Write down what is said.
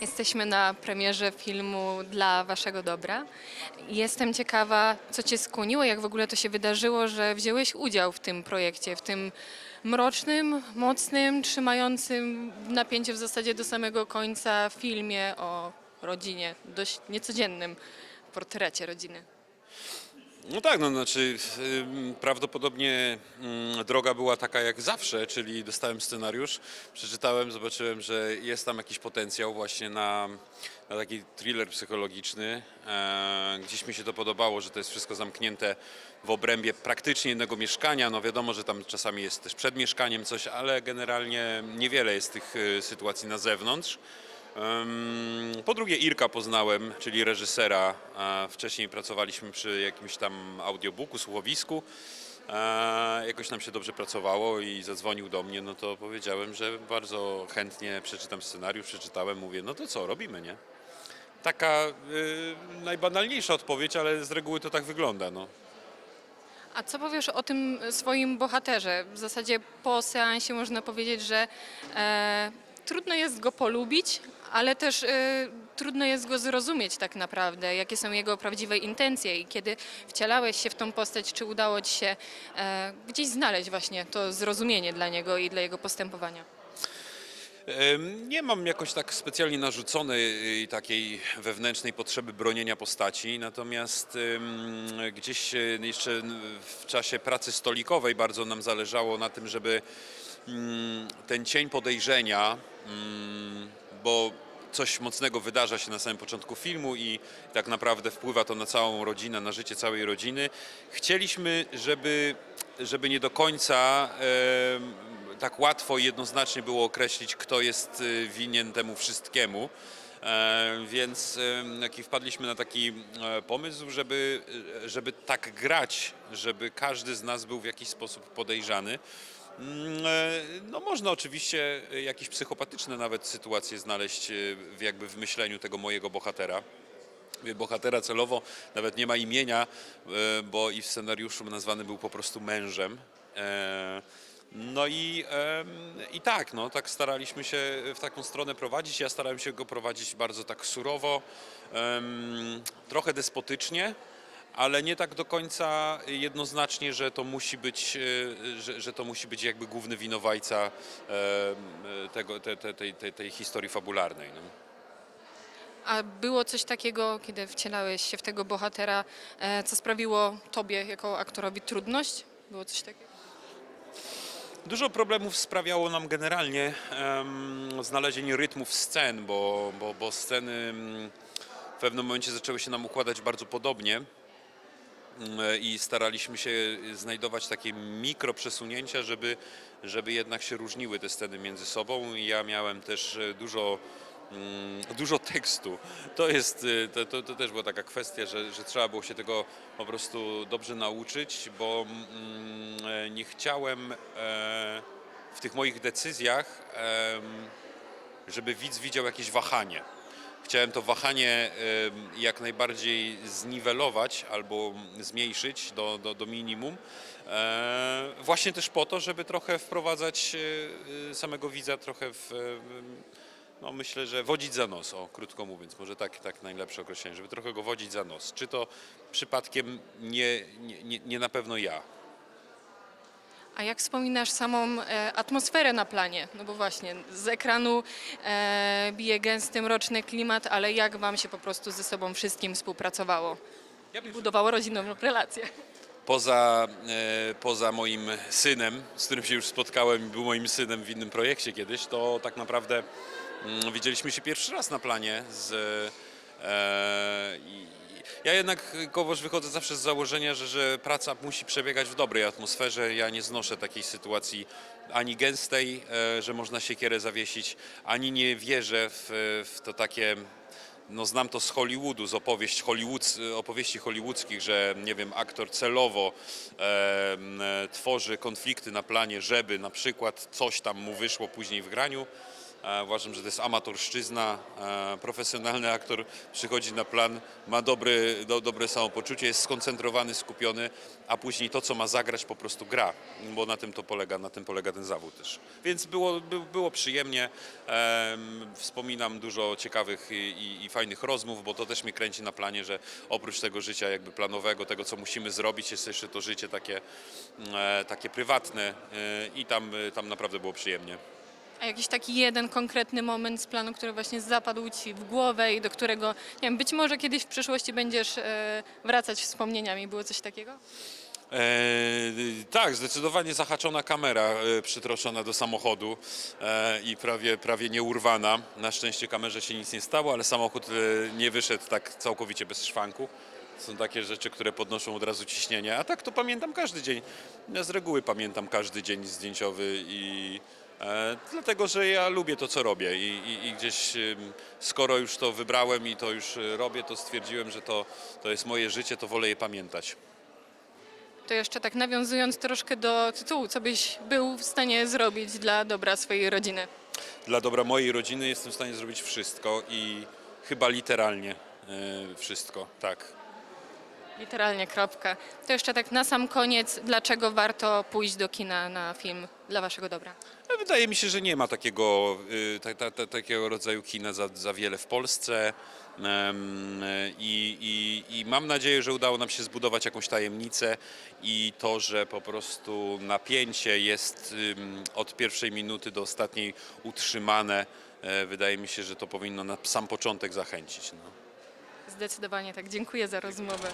Jesteśmy na premierze filmu Dla Waszego Dobra. Jestem ciekawa, co Cię skłoniło, jak w ogóle to się wydarzyło, że wziąłeś udział w tym projekcie, w tym mrocznym, mocnym, trzymającym napięcie w zasadzie do samego końca filmie o rodzinie, dość niecodziennym portrecie rodziny. No tak, no znaczy prawdopodobnie droga była taka jak zawsze, czyli dostałem scenariusz, przeczytałem, zobaczyłem, że jest tam jakiś potencjał właśnie na, na taki thriller psychologiczny. E, gdzieś mi się to podobało, że to jest wszystko zamknięte w obrębie praktycznie jednego mieszkania. No wiadomo, że tam czasami jest też przed mieszkaniem coś, ale generalnie niewiele jest tych y, sytuacji na zewnątrz. Po drugie Irka poznałem, czyli reżysera. a Wcześniej pracowaliśmy przy jakimś tam audiobooku, słuchowisku. A Jakoś nam się dobrze pracowało i zadzwonił do mnie, no to powiedziałem, że bardzo chętnie przeczytam scenariusz, przeczytałem, mówię, no to co, robimy, nie? Taka y, najbanalniejsza odpowiedź, ale z reguły to tak wygląda, no. A co powiesz o tym swoim bohaterze? W zasadzie po seansie można powiedzieć, że e, trudno jest go polubić, ale też e, trudno jest go zrozumieć tak naprawdę, jakie są jego prawdziwe intencje i kiedy wcielałeś się w tą postać, czy udało ci się e, gdzieś znaleźć właśnie to zrozumienie dla niego i dla jego postępowania? Nie mam jakoś tak specjalnie narzuconej y, takiej wewnętrznej potrzeby bronienia postaci, natomiast gdzieś e, jeszcze w czasie pracy stolikowej bardzo nam zależało na tym, żeby mm, ten cień podejrzenia, bo coś mocnego wydarza się na samym początku filmu i tak naprawdę wpływa to na całą rodzinę, na życie całej rodziny. Chcieliśmy, żeby, żeby nie do końca tak łatwo i jednoznacznie było określić, kto jest y, winien temu wszystkiemu. Więc wpadliśmy na taki e, pomysł, żeby, żeby tak grać, żeby każdy z nas był w jakiś sposób podejrzany. Mm, e, No można oczywiście jakieś psychopatyczne nawet sytuacje znaleźć e, w jakby w myśleniu tego mojego bohatera. Bohatera celowo nawet nie ma imienia, e, bo i w scenariuszu nazwany był po prostu mężem. No i, i tak, no, tak staraliśmy się w taką stronę prowadzić. Ja starałem się go prowadzić bardzo tak surowo, trochę despotycznie, ale nie tak do końca jednoznacznie, że to musi być, e, że, że to musi być jakby główny winowajca em, tego, te, te, tej, tej, tej historii fabularnej. No. A było coś takiego, kiedy wcielałeś się w tego bohatera, e, co sprawiło tobie jako aktorowi trudność? Było coś takiego? Dużo problemów sprawiało nam generalnie em, znalezienie rytmów scen, bo, bo, bo sceny mm, w pewnym momencie zaczęły się nam układać bardzo podobnie i staraliśmy się znajdować takie mikro przesunięcia, żeby, żeby jednak się różniły te sceny między sobą. Ja miałem też e, dużo mm, dużo tekstu. To jest, y, to, to, to też była taka kwestia, że, że trzeba było się tego po prostu dobrze nauczyć, bo mm, e, nie chciałem e, w tych moich decyzjach, żeby widz widział jakieś wahanie. Chciałem to wahanie jak najbardziej zniwelować albo zmniejszyć do, do, do minimum. E, Właśnie też po to, żeby trochę wprowadzać e, e, samego widza trochę w, no myślę, że wodzić za nos, o krótko mówiąc, może tak, tak najlepsze określenie, żeby trochę go wodzić za nos. Czy to przypadkiem nie, nie, nie na pewno ja. A jak wspominasz samą e, atmosferę na planie? No bo właśnie, z ekranu e, bije gęsty, mroczny klimat, ale jak wam się po prostu ze sobą wszystkim współpracowało? Budowało rodzinną relację. Poza, e, poza moim synem, z którym się już spotkałem i był moim synem w innym projekcie kiedyś, to tak naprawdę mm, widzieliśmy się pierwszy raz na planie z e, i ja jednak, Kowosz, wychodzę zawsze z założenia, że, że praca musi przebiegać w dobrej atmosferze. Ja nie znoszę takiej sytuacji ani gęstej, e, że można siekierę zawiesić, ani nie wierzę w, w to takie no znam to z Hollywoodu, z opowieść Hollywoods, opowieści hollywoodzkich, że nie wiem, aktor celowo e, tworzy konflikty na planie, żeby na przykład coś tam mu wyszło później w graniu. Uważam, że to jest amatorszczyzna. Profesjonalny aktor przychodzi na plan, ma dobry, do, dobre samopoczucie, jest skoncentrowany, skupiony, a później to, co ma zagrać, po prostu gra, bo na tym to polega, na tym polega ten zawód też. Więc było, by, było przyjemnie. Em, Wspominam dużo ciekawych i, i, i fajnych rozmów, bo to też mnie kręci na planie, że oprócz tego życia jakby planowego, tego, co musimy zrobić, jest jeszcze to życie takie, e, takie prywatne e, i tam, tam naprawdę było przyjemnie. A jakiś taki jeden konkretny moment z planu, który właśnie zapadł Ci w głowę i do którego, nie wiem, być może kiedyś w przyszłości będziesz e, wracać wspomnieniami. Było coś takiego? E, tak, zdecydowanie zahaczona kamera e, przytroczona do samochodu e, i prawie, prawie nieurwana. Na szczęście kamerze się nic nie stało, ale samochód e, nie wyszedł tak całkowicie bez szwanku. Są takie rzeczy, które podnoszą od razu ciśnienie, a tak to pamiętam każdy dzień. Ja z reguły pamiętam każdy dzień zdjęciowy i dlatego, że ja lubię to, co robię i, i, i gdzieś skoro już to wybrałem i to już e, robię, to stwierdziłem, że to, to jest moje życie, to wolę je pamiętać. To jeszcze tak nawiązując troszkę do tytułu, co byś był w stanie zrobić dla dobra swojej rodziny? Dla dobra mojej rodziny jestem w stanie zrobić wszystko i chyba literalnie e, wszystko, tak. Literalnie, kropka. To jeszcze tak na sam koniec, dlaczego warto pójść do kina na film dla Waszego dobra? Wydaje mi się, że nie ma takiego, y, ta, ta, ta, takiego rodzaju kina za, za wiele w Polsce i, i, i mam nadzieję, że udało nam się zbudować jakąś tajemnicę i to, że po prostu napięcie jest od pierwszej minuty do ostatniej utrzymane. E, Wydaje mi się, że to powinno na sam początek zachęcić. No. Zdecydowanie tak. Dziękuję za rozmowę.